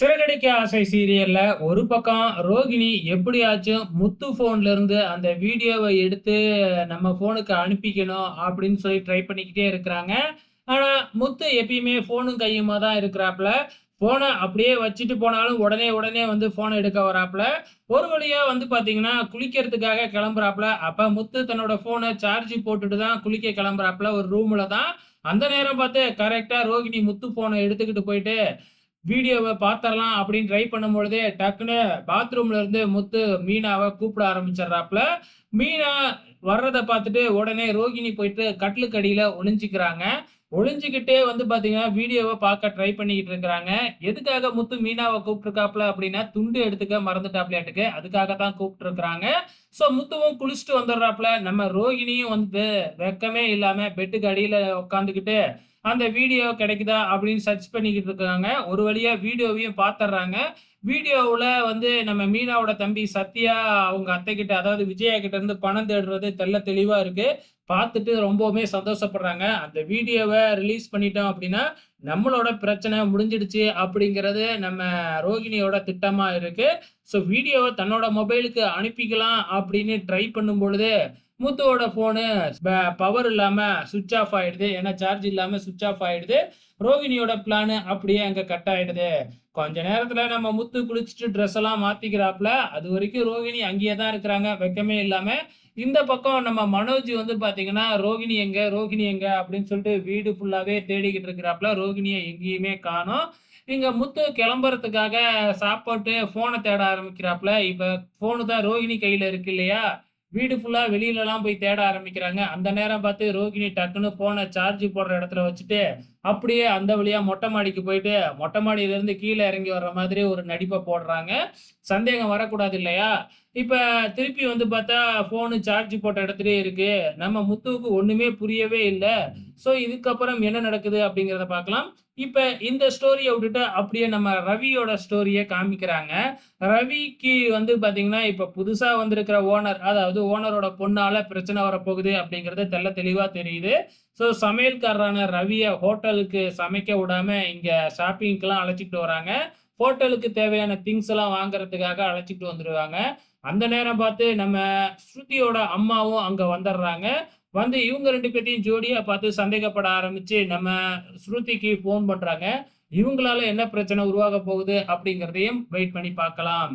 சிறகடிக்க ஆசை சீரியல்ல ஒரு பக்கம் ரோகிணி எப்படியாச்சும் முத்து போன்ல இருந்து அந்த வீடியோவை எடுத்து நம்ம போனுக்கு அனுப்பிக்கணும் அப்படின்னு சொல்லி ட்ரை பண்ணிக்கிட்டே இருக்கிறாங்க. ஆனா முத்து எப்பயுமே போனும் கையுமா தான் இருக்கிறாப்புல. போனை அப்படியே வச்சுட்டு போனாலும் உடனே உடனே வந்து போனை எடுக்க வராப்புல. ஒரு வழியா வந்து பாத்தீங்கன்னா குளிக்கிறதுக்காக கிளம்புறாப்புல. அப்ப முத்து தன்னோட போனை சார்ஜ் போட்டுட்டு தான் குளிக்க கிளம்புறாப்புல ஒரு ரூம்ல தான். அந்த நேரம் பார்த்து கரெக்டா ரோகிணி முத்து போனை எடுத்துக்கிட்டு போயிட்டு வீடியோவை பார்த்தரலாம் அப்படின்னு ட்ரை பண்ணும் பொழுதே டக்குன்னு பாத்ரூம்ல இருந்து முத்து மீனாவை கூப்பிட ஆரம்பிச்சிடுறாப்புல. மீனா வர்றதை பார்த்துட்டு உடனே ரோகிணி போயிட்டு கட்டிலுக்கடியில ஒளிஞ்சிக்கிறாங்க. ஒளிஞ்சுக்கிட்டே வந்து பாத்தீங்கன்னா வீடியோவை பார்க்க ட்ரை பண்ணிக்கிட்டு இருக்கிறாங்க. எதுக்காக முத்து மீனாவை கூப்பிட்டுருக்காப்ல அப்படின்னா துண்டு எடுத்துக்க மறந்துட்டாப்லையாட்டுக்கு. அதுக்காக தான் கூப்பிட்டுருக்குறாங்க. ஸோ முத்துவும் குளிச்சுட்டு வந்துடுறாப்புல. நம்ம ரோகிணியும் வந்து வெக்கமே இல்லாம பெட்டுக்கு அடியில உட்காந்துக்கிட்டு அந்த வீடியோ கிடைக்குதா அப்படின்னு சர்ச் பண்ணிக்கிட்டு இருக்காங்க. ஒரு வழியாக வீடியோவையும் பார்த்துட்றாங்க வீடியோவில் வந்து நம்ம மீனாவோட தம்பி சத்யா அவங்க அத்தை கிட்ட அதாவது விஜயா கிட்ட இருந்து பணம் தேடுறது தெல்ல தெளிவாக இருக்கு. பார்த்துட்டு ரொம்பவுமே சந்தோஷப்படுறாங்க. அந்த வீடியோவை ரிலீஸ் பண்ணிட்டோம் அப்படின்னா நம்மளோட பிரச்சனை முடிஞ்சிடுச்சு அப்படிங்கிறது நம்ம ரோகிணியோட திட்டமாக இருக்கு. ஸோ வீடியோவை தன்னோட மொபைலுக்கு அனுப்பிக்கலாம் அப்படின்னு ட்ரை பண்ணும் பொழுது மூத்தோட ஃபோனு பவர் இல்லாமல் சுவிட்ச் ஆஃப் ஆயிடுது. ஏன்னா சார்ஜ் இல்லாமல் சுவிட்ச் ஆஃப் ஆயிடுது. ரோகிணியோட பிளான் அப்படியே அங்கே கட் ஆயிடுது. கொஞ்ச நேரத்துல நம்ம முத்து குளிச்சுட்டு ட்ரெஸ் எல்லாம் மாத்திக்கிறாப்ல அது வரைக்கும் ரோகிணி அங்கேயே தான் இருக்கிறாங்க. வெக்கமே இல்லாம இந்த பக்கம் நம்ம மனோஜ் வந்து பாத்தீங்கன்னா ரோகிணி எங்க? ரோகிணி எங்க? அப்படின்னு சொல்லிட்டு வீடு ஃபுல்லாவே தேடிக்கிட்டு இருக்கிறாப்ல ரோகிணியை எங்கேயுமே காணும். இங்க முத்து கிளம்புறதுக்காக சாப்பாட்டு போனை தேட ஆரம்பிக்கிறாப்ல இப்ப போனு தான் ரோகிணி கையில இருக்கு இல்லையா? வீடு ஃபுல்லா வெளியிலலாம் போய் தேட ஆரம்பிக்கிறாங்க. அந்த நேரம் பார்த்து ரோகிணி டக்குன்னு போன சார்ஜ் போடுற இடத்துல வச்சுட்டு அப்படியே அந்த வழியா மொட்டை மாடிக்கு போயிட்டு மொட்டை மாடியில இருந்து கீழே இறங்கி வர்ற மாதிரி ஒரு நடிப்பை போடுறாங்க. சந்தேகம் வரக்கூடாது இல்லையா? இப்ப திருப்பி வந்து பார்த்தா போனு சார்ஜ் போட்ட இடத்துலயே இருக்கு. நம்ம முத்துவுக்கு ஒண்ணுமே புரியவே இல்லை. ஸோ இதுக்கப்புறம் என்ன நடக்குது அப்படிங்கிறத பார்க்கலாம். இப்போ இந்த ஸ்டோரியை விட்டுட்டு அப்படியே நம்ம ரவியோட ஸ்டோரியை காமிக்கிறாங்க. ரவிக்கு வந்து பார்த்தீங்கன்னா இப்போ புதுசாக வந்திருக்கிற ஓனர் அதாவது ஓனரோட பொண்ணால் பிரச்சனை வரப்போகுது அப்படிங்கிறது தெல்ல தெளிவாக தெரியுது. ஸோ சமையல்காரரான ரவியை ஹோட்டலுக்கு சமைக்க விடாமல் இங்கே ஷாப்பிங்க்கெலாம் அழைச்சிட்டு வராங்க. ஹோட்டலுக்கு தேவையான திங்ஸ் எல்லாம் வாங்குறதுக்காக அழைச்சிட்டு வந்துடுவாங்க அந்த நேரம் பார்த்து நம்ம ஸ்ருதியோட அம்மாவும் அங்கே வந்துடுறாங்க. வந்து இவங்க ரெண்டு பேர்த்தையும் ஜோடியாக பார்த்து சந்தேகப்பட ஆரம்பிச்சு நம்ம ஸ்ருதிக்கு ஃபோன் பண்றாங்க. இவங்களால என்ன பிரச்சனை உருவாக போகுது அப்படிங்கிறதையும் வெயிட் பண்ணி பார்க்கலாம்.